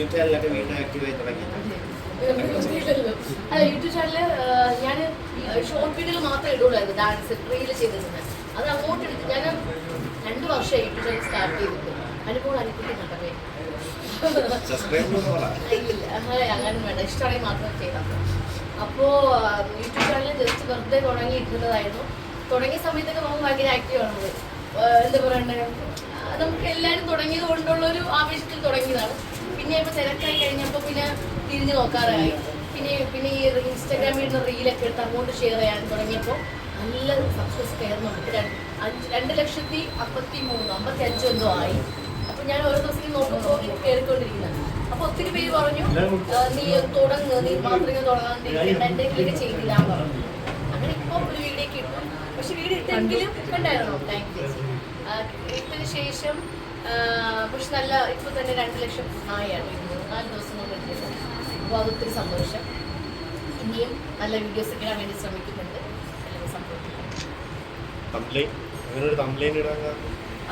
YouTube ചാനലൊക്കെ വീണ്ടും ആക്റ്റീവായി തുടങ്ങി അല്ല യൂട്യൂബ് ചാനലിൽ ഞാൻ ഷോർട്ട് വീഡിയോയിൽ മാത്രമേ ഇടുള്ളായിരുന്നു. ഡാൻസ് റീൽ ചെയ്തിരുന്നത്. അത് അങ്ങോട്ട് എടുത്ത് ഞാൻ രണ്ട് വർഷമായി യൂട്യൂബ് ചാനൽ സ്റ്റാർട്ട് ചെയ്തിട്ട്. അനുഭവം അനുഭവിക്കുന്നുണ്ടല്ലേ അങ്ങനെ വേണ്ട. ഇഷ്ടമാണെങ്കിൽ മാത്രം ചെയ്താൽ അപ്പോൾ യൂട്യൂബ് ചാനൽ ജസ്റ്റ് വെറുതെ തുടങ്ങി ഇടുന്നതായിരുന്നു തുടങ്ങിയ സമയത്തൊക്കെ നമുക്ക് ഭയങ്കര ആക്റ്റീവ് ആണത്. എന്താ പറയണ്ടേ? നമുക്ക് എല്ലാവരും തുടങ്ങിയത് കൊണ്ടുള്ള ഒരു ആവേശത്തിൽ തുടങ്ങിയതാണ്. പിന്നെ ഇപ്പൊ തിരക്കായി കഴിഞ്ഞപ്പോൾ പിന്നെ തിരിഞ്ഞു നോക്കാറായി. പിന്നെ പിന്നെ ഈ ഇൻസ്റ്റാഗ്രാമിൽ നിന്ന് റീലൊക്കെ എടുത്ത് അങ്ങോട്ട് ഷെയർ ചെയ്യാൻ തുടങ്ങിയപ്പോൾ നല്ല സക്സസ് രണ്ട് അഞ്ച് രണ്ട് ലക്ഷത്തി അമ്പത്തി മൂന്ന് അമ്പത്തി അഞ്ചോ എന്തോ ആയി. അപ്പൊ ഞാൻ ഓരോ ദിവസം നോക്കുമ്പോൾ കയറിക്കൊണ്ടിരിക്കുന്നത് അപ്പൊ ഒത്തിരി പേര് പറഞ്ഞു നീ തുടങ്ങ് നീ മാത്രം തുടങ്ങാണ്ടിരിക്കണ്ട കീഴിൽ ചെയ്തില്ല പറഞ്ഞു. അങ്ങനെ ഇപ്പൊ ഒരു വീഡിയോ കിട്ടും. പക്ഷെ വീഡിയോ ഇട്ടെങ്കിലും ഉണ്ടായിരുന്നു താങ്ക് യു ഇട്ടതിന് ശേഷം പക്ഷെ നല്ല ഇപ്പോൾ തന്നെ രണ്ട് ലക്ഷം ആയാണ് നാല് ദിവസം കൊണ്ട് ഇട്ടത് അപ്പോൾ അതൊത്തിരി സന്തോഷം. ഇനിയും നല്ല വീഡിയോസ് ഇടാൻ വേണ്ടി ശ്രമിക്കുന്നുണ്ട്.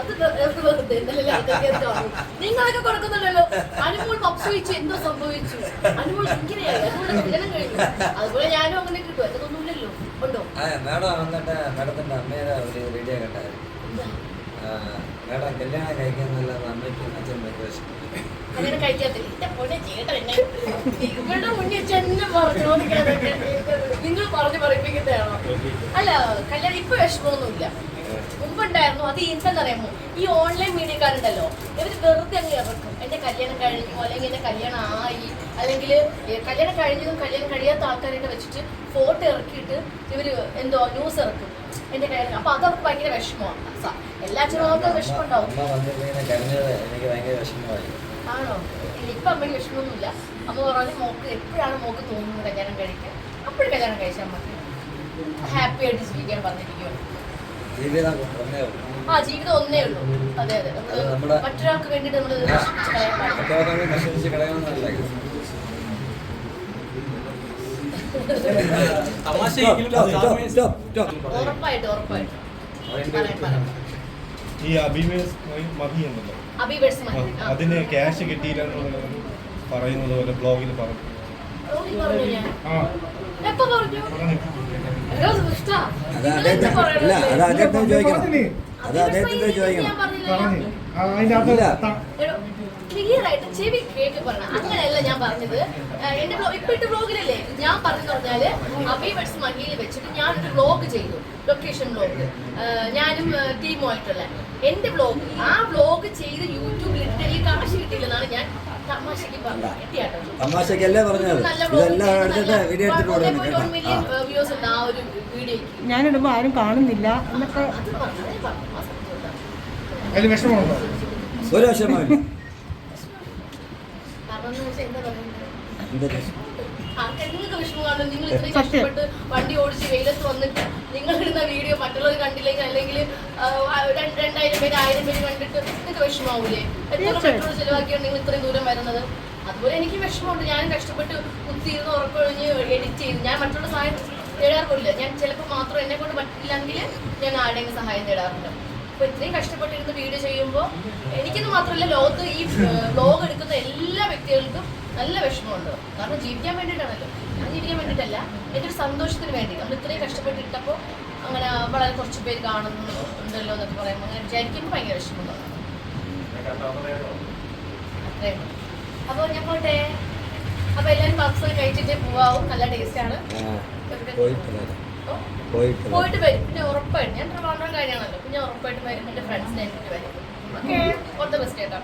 അത് വെറുതെ. നിങ്ങളൊക്കെ കൊടുക്കുന്നുണ്ടല്ലോ. അനുമോൾ പപ്സുവെച്ചു എന്തോ സംഭവിച്ചു. അനുമോൾ ഇങ്ങനെയാണ്. അനുമോളുടെ കല്യാണം കഴിഞ്ഞു. അതുപോലെ ഞാനും അങ്ങനെ കിട്ടും അതൊന്നുമില്ലല്ലോ. ഉണ്ടോ? മാഡം മേഡത്തിന്റെ അമ്മയുടെ ഒരു? ആ, മേഡം കല്യാണം കഴിക്കുന്നില്ല അമ്മയ്ക്കും അച്ഛനും ഭയങ്കര കല്യാണം കഴിക്കാത്തില്ല ഇവരുടെ മുന്നിൽ വെച്ച് എന്നെ പറഞ്ഞു നിങ്ങൾ പറഞ്ഞു പറയിപ്പിക്കുന്നതാണോ? അല്ല കല്യാണം ഇപ്പൊ വിഷമമൊന്നുമില്ല. മുമ്പുണ്ടായിരുന്നു അത് എന്താണെന്നറിയാമോ ഈ ഓൺലൈൻ മീഡിയക്കാരുണ്ടല്ലോ. ഇവർ വെറുതെ അങ്ങ് ഇറക്കും. എന്റെ കല്യാണം കഴിഞ്ഞു അല്ലെങ്കിൽ എന്റെ കല്യാണം ആയി അല്ലെങ്കിൽ കല്യാണം കഴിഞ്ഞതും കല്യാണം കഴിയാത്ത ആൾക്കാരെയൊക്കെ വെച്ചിട്ട് ഫോട്ടോ ഇറക്കിയിട്ട് ഇവർ എന്തോ ന്യൂസ് ഇറക്കും. എന്റെ കല്യാണം അപ്പൊ അതവർക്ക് ഭയങ്കര വിഷമമാണ്. എല്ലാ ചെറുപ്പം വിഷമം ഉണ്ടാവും ആണോ? ഇപ്പൊ അമ്മയ്ക്ക് വിഷമമൊന്നുമില്ല. അമ്മ പറഞ്ഞു മോക്ക് എപ്പോഴാണ് മോക്ക് തോന്നുന്നത് കല്യാണം കഴിക്കാൻ? അപ്പോഴും കല്യാണം കഴിച്ചാൽ മതി. ഹാപ്പി ആയിട്ട് ജീവിക്കാൻ ആ ജീവിതം ഒന്നേ ഉള്ളൂ. അതെ അതെ. മറ്റൊരാൾക്ക് നമ്മൾ നശിപ്പിച്ച് കളയാൻ പാടില്ല. ഉറപ്പായിട്ട് ഉറപ്പായിട്ട്. ഈ മതി അതിന് ക്യാഷ് കിട്ടിയില്ല പറയുന്നത് പോലെ ബ്ലോഗിൽ പറഞ്ഞു. അത് അദ്ദേഹത്തെ ചോദിക്കണം? അത് അദ്ദേഹത്തിന്റെ ചോദിക്കണം ക്ലിയർ ആയിട്ട് ചെവി കേട്ട് പറഞ്ഞ അങ്ങനെയല്ല ഞാൻ പറഞ്ഞത്. എന്റെ ബ്ലോഗിലല്ലേ ഞാൻ പറഞ്ഞു പറഞ്ഞാൽ അബി വെഡ്സ് മഹിയിൽ വെച്ചിട്ട് ഞാൻ ഒരു ബ്ലോഗ് ചെയ്തു. Location blog. ഞാനും ടീമുമായിട്ടുള്ള. എന്റെ ബ്ലോഗ് ആ ബ്ലോഗ് ചെയ്ത് യൂട്യൂബിൽ ഇട്ട് ഈ കാശ് കിട്ടിയില്ലെന്നാണ് ഞാൻ തമാശക്ക് പറഞ്ഞത്. കിട്ടിയാട്ടോ? തമാശക്കല്ലേ പറഞ്ഞത്? ഇതെല്ലാം വീഡിയോയ്ക്ക്. ഞാനിടുമ്പോൾ ആരും കാണുന്നില്ല. എന്നൊക്കെ അത് പറഞ്ഞു അത് പറഞ്ഞു ആ സത്യം കേട്ടോ. അതിൽ വിഷമമുണ്ടോ? ഒരു വിഷമമില്ല വണ്ടി ഓടിച്ച് വെയിലത്ത് വന്നിട്ട് നിങ്ങൾ ഇടുന്ന വീഡിയോ മറ്റുള്ളവർ കണ്ടില്ലെങ്കിൽ അല്ലെങ്കിൽ രണ്ടായിരം പേര് ആയിരം പേര് കണ്ടിട്ട് നിങ്ങൾക്ക് വിഷമാവൂലേ എത്ര. പെട്രോൾ ചിലവാക്കിയാണ് നിങ്ങൾ ഇത്രയും ദൂരം വരുന്നത്? അതുപോലെ എനിക്ക് വിഷമമുണ്ട്. ഞാൻ കഷ്ടപ്പെട്ട് കുത്തിയിരുന്ന് ഉറക്കൊഴിഞ്ഞ് എഡിറ്റ് ചെയ്ത്. ഞാൻ മറ്റുള്ള സഹായം തേടാറില്ല ഞാൻ ചിലപ്പോൾ മാത്രം എന്നെ കൊണ്ട് പറ്റില്ലെങ്കിൽ ഞാൻ ആരുടെയും സഹായം തേടാറുണ്ട്. അപ്പൊ ഇത്രയും കഷ്ടപ്പെട്ടിരുന്ന് വീഡിയോ ചെയ്യുമ്പോൾ എനിക്കെന്ന് മാത്രമല്ല ലോകത്ത് ഈ ബ്ലോഗ് എടുക്കുന്ന എല്ലാ വ്യക്തികൾക്കും നല്ല വിഷമമുണ്ട്. കാരണം ജീവിക്കാൻ വേണ്ടിയിട്ടാണല്ലോ. ഞാൻ ജീവിക്കാൻ വേണ്ടിയിട്ടല്ല എന്റെ ഒരു സന്തോഷത്തിന് വേണ്ടി. നമ്മൾ ഇത്രയും കഷ്ടപ്പെട്ടിട്ടപ്പോൾ അങ്ങനെ വളരെ കുറച്ച് പേര് കാണുന്നുണ്ടല്ലോ എന്നൊക്കെ പറയുമ്പോൾ അങ്ങനെ വിചാരിക്കുമ്പോൾ ഭയങ്കര വിഷമം തോന്നും അത്രേ അപ്പോൾ ഞാൻ പോട്ടെ. അപ്പോൾ എല്ലാവരും പപ്സ് കഴിച്ചിട്ട് പോവാവും. നല്ല ടേസ്റ്റാണ് ആ, പോയിട്ട് വരാം. പിന്നെ ഉറപ്പായിട്ട്. ഞാൻ ട്രിവാൻഡ്രം കാര്യമാണല്ലോ. പിന്നെ ഉറപ്പായിട്ട് വരും. എന്റെ ഫ്രണ്ട്സിനായിട്ട് വരും. ഓക്കെ. ഓൾ ദ ബെസ്റ്റ് കേട്ടോ